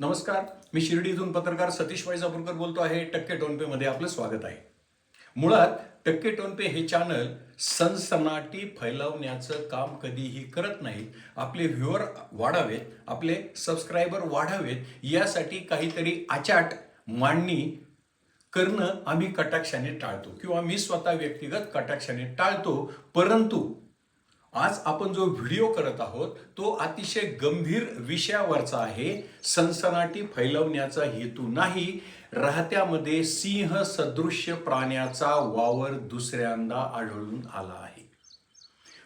नमस्कार मी शिर्डीतून पत्रकार सतीश वैजापूरकर बोलतो आहे. टक्के टोनपे मध्ये आपलं स्वागत आहे. मुळात टक्के टोनपे हे चॅनल सनसनाटी फैलवण्याचं काम कधीही करत नाही आपले व्ह्युअर वाढावेत आपले सबस्क्रायबर वाढावेत यासाठी काहीतरी आचाट मांडणी करणं आम्ही कटाक्षाने टाळतो. किंवा मी स्वतः व्यक्तिगत कटाक्षाने टाळतो परंतु आज आपण जो व्हिडिओ करत आहोत तो अतिशय गंभीर विषयावरचा आहे. सनसनाटी फैलवण्याचा हेतू नाही. राहत्यामध्ये सिंह सदृश्य प्राण्याचा वावर दुसऱ्यांदा आढळून आला आहे.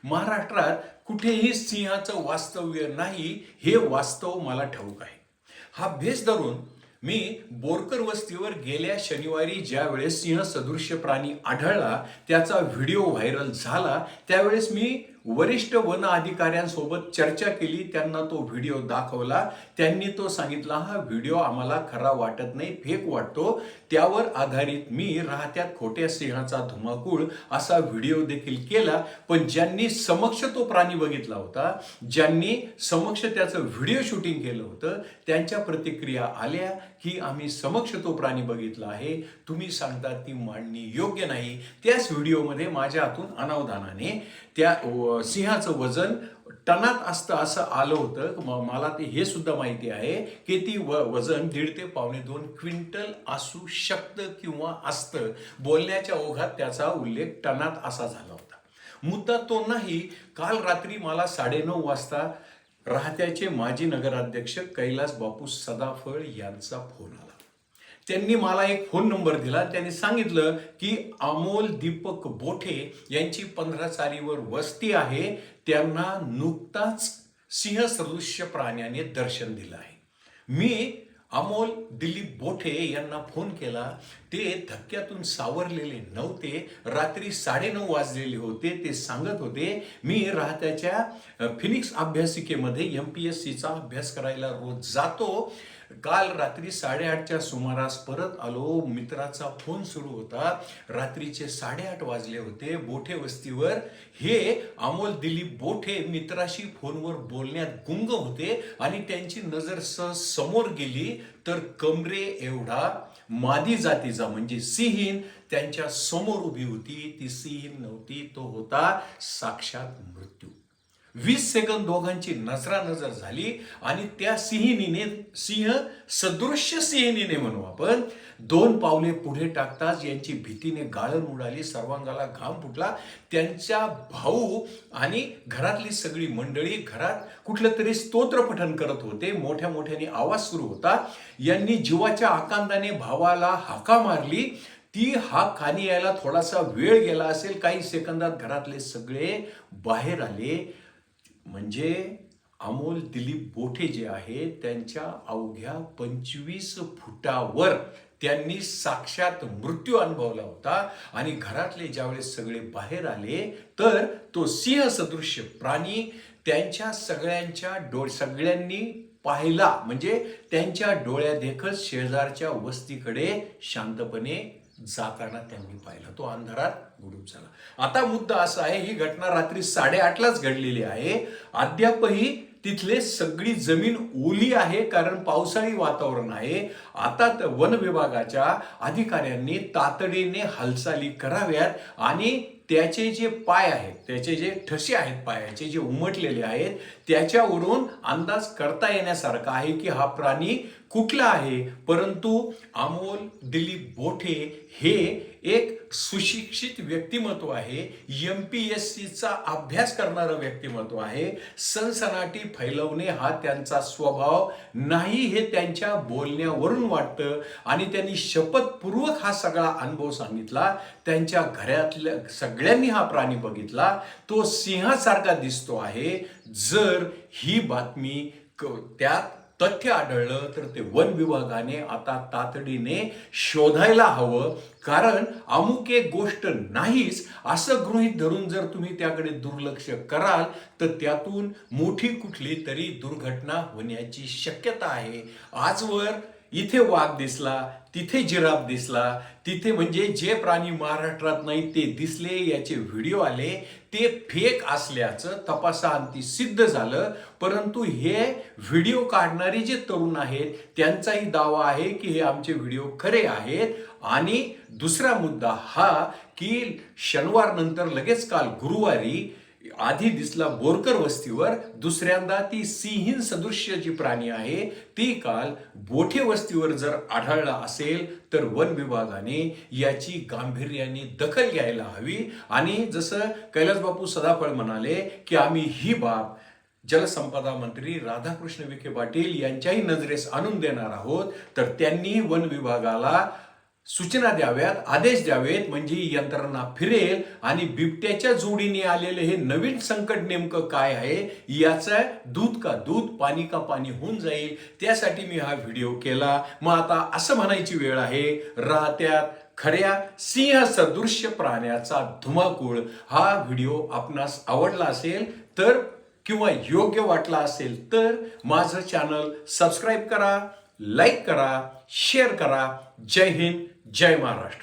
महाराष्ट्रात कुठेही सिंहाचं वास्तव्य नाही हे वास्तव मला ठाऊक आहे. हा भेस धरून मी बोरकर वस्तीवर गेल्या शनिवारी ज्या वेळेस सिंह सदृश्य प्राणी आढळला त्याचा व्हिडिओ व्हायरल झाला त्यावेळेस मी वरिष्ठ वन अधिकाऱ्यांसोबत चर्चा केली त्यांना तो व्हिडिओ दाखवला. त्यांनी तो सांगितला हा व्हिडिओ आम्हाला खरा वाटत नाही फेक वाटतो. त्यावर आधारित मी राहत्यात खोट्या सिंहाचा धुमाकूळ असा व्हिडिओ देखील केला. पण ज्यांनी समक्ष तो प्राणी बघितला होता ज्यांनी समक्ष त्याचं व्हिडिओ शूटिंग केलं होतं त्यांच्या प्रतिक्रिया आल्या की आम्ही समक्ष तो प्राणी बघितला आहे. तुम्ही सांगता ती मांडणी योग्य नाही. त्याच व्हिडिओमध्ये माझ्या हातून अनावधानाने त्या सिंहाचं वजन टनात असतं असं आलं होतं. मला ते हे सुद्धा माहिती आहे की ती व वजन दीड ते पावणे दोन क्विंटल असू शकतं किंवा असतं. बोलण्याच्या ओघात त्याचा उल्लेख टनात असा झाला होता. मुद्दा तो नाही काल रात्री मला साडेनऊ वाजता राहत्याचे माजी नगराध्यक्ष कैलास बापू सदाफळ यांचा फोन आला. त्यांनी मला एक फोन नंबर दिला. त्यांनी सांगितलं की अमोल दीपक बोठे यांची पंधरा चालीवर वस्ती आहे. त्यांना नुकताच सिंह सदृश्य प्राण्याने दर्शन दिलं आहे. मी अमोल दिलीप बोठे यांना फोन केला. ते धक्क्यातून सावरलेले नव्हते. रात्री साडेनऊ वाजलेले होते. ते सांगत होते मी राहत्याच्या फिनिक्स अभ्यासिकेमध्ये एम पी एस सीचा अभ्यास करायला रोज जातो. काल रात्री साडेआठच्या सुमारास परत आलो. मित्राचा फोन सुरू होता. रात्रीचे साडेआठ वाजले होते. बोठे वस्तीवर हे अमोल दिलीप बोठे मित्राशी फोनवर बोलण्यात गुंग होते आणि त्यांची नजर सहज समोर गेली. तर कमरे एवढा मादी जातीचा म्हणजे सिहीन त्यांच्यासमोर उभी होती. ती सिहीन नव्हती. तो होता साक्षात मृत्यू. वीस सेकंद दोघांची नजरानजर झाली आणि त्या सिंहिणीने सिंह सदृश्य सिंहिणीने म्हणू आपण दोन पावले पुढे टाकताच यांची भीतीने गाळण उडाली सर्वांगाला घाम फुटला. त्यांच्या भाऊ आणि घरातली सगळी मंडळी घरात कुठलं तरी स्तोत्र पठण करत होते. मोठ्या मोठ्याने आवाज सुरू होता. यांनी जीवाच्या आकांदाने भावाला हाका मारली. ती हा खाली यायला थोडासा वेळ गेला असेल. काही सेकंदात घरातले सगळे बाहेर आले. म्हणजे अमोल दिलीप बोठे जे आहे त्यांच्या अवघ्या पंचवीस फुटावर त्यांनी साक्षात मृत्यू अनुभवला होता आणि घरातले ज्यावेळेस सगळे बाहेर आले तर तो सिंह सदृश्य प्राणी त्यांच्या सगळ्यांच्या डो सगळ्यांनी पाहिला. म्हणजे त्यांच्या डोळ्यादेखत शेजारच्या वस्तीकडे शांतपणे जाताना त्यांनी पाहिला. तो अंधारात गुडूप झाला आता मुद्दा असा आहे ही घटना रात्री साडेआठलाच घडलेली आहे. अद्यापही तिथले सगळी जमीन ओली आहे कारण पावसाळी वातावरण आहे. आता वन विभागाच्या अधिकाऱ्यांनी तातडीने हालचाली कराव्यात आणि त्याचे जे पाय आहेत त्याचे जे ठसे आहेत पायाचे जे उमटलेले आहेत त्याच्यावरून अंदाज करता येण्यासारखा आहे की हा प्राणी कुठला आहे? परंतु अमोल दिलीप बोठे हे एक सुशिक्षित व्यक्तिमत्व आहे एम पी एस सीचा अभ्यास करणारं व्यक्तिमत्व आहे. सनसनाटी फैलवणे हा त्यांचा स्वभाव नाही हे त्यांच्या बोलण्यावरून वाटतं आणि त्यांनी शपथपूर्वक हा सगळा अनुभव सांगितला. त्यांच्या घरातल्या सगळ्यांनी हा प्राणी बघितला तो सिंहासारखा दिसतो आहे. जर ही बातमी त्यात तथ्य आढळलं तर ते वन विभागाने आता तातडीने शोधायला हवं. कारण अमुक एक गोष्ट नाहीच असं गृहीत धरून जर तुम्ही त्याकडे दुर्लक्ष कराल तर त्यातून मोठी कुठली तरी दुर्घटना होण्याची शक्यता आहे. आजवर इथे वाघ दिसला तिथे जिराफ दिसला तिथे म्हणजे जे प्राणी महाराष्ट्रात नाही ते दिसले याचे व्हिडिओ आले ते फेक असल्याचं तपासाअंती सिद्ध झालं. परंतु हे व्हिडिओ काढणारे जे तरुण आहेत त्यांचाही दावा आहे की हे आमचे व्हिडिओ खरे आहेत. आणि दुसरा मुद्दा हा की शनिवार नंतर लगेच काल गुरुवारी आधी दिसला बोरकर वस्तीवर दुसऱ्यांदा ती सिंहीन सदृश्य जी प्राणी आहे ती काल बोठे वस्तीवर जर आढळला असेल तर वन विभागाने याची गांभीर्याने दखल घ्यायला हवी. आणि जसं कैलास बापू सदाफळ म्हणाले की आम्ही ही बाब जलसंपदा मंत्री राधाकृष्ण विखे पाटील यांच्याही नजरेस आणून देणार आहोत तर त्यांनी वन विभागाला सूचना द्याव्यात आदेश द्यावेत म्हणजे ही यंत्रणा फिरेल आणि बिबट्याच्या जोडीने आलेले हे नवीन संकट नेमकं काय आहे याचं दूध का दूध पाणी का पाणी होऊन जाईल त्यासाठी मी हा व्हिडिओ केला. मग आता असं म्हणायची वेळ आहे राहत्यात खऱ्या सिंह सदृश्य प्राण्याचा धुमाकूळ. हा व्हिडिओ आपणास आवडला असेल तर किंवा योग्य वाटला असेल तर माझं चॅनल सबस्क्राईब करा लाईक करा शेअर करा. जय हिंद जय महाराष्ट्र.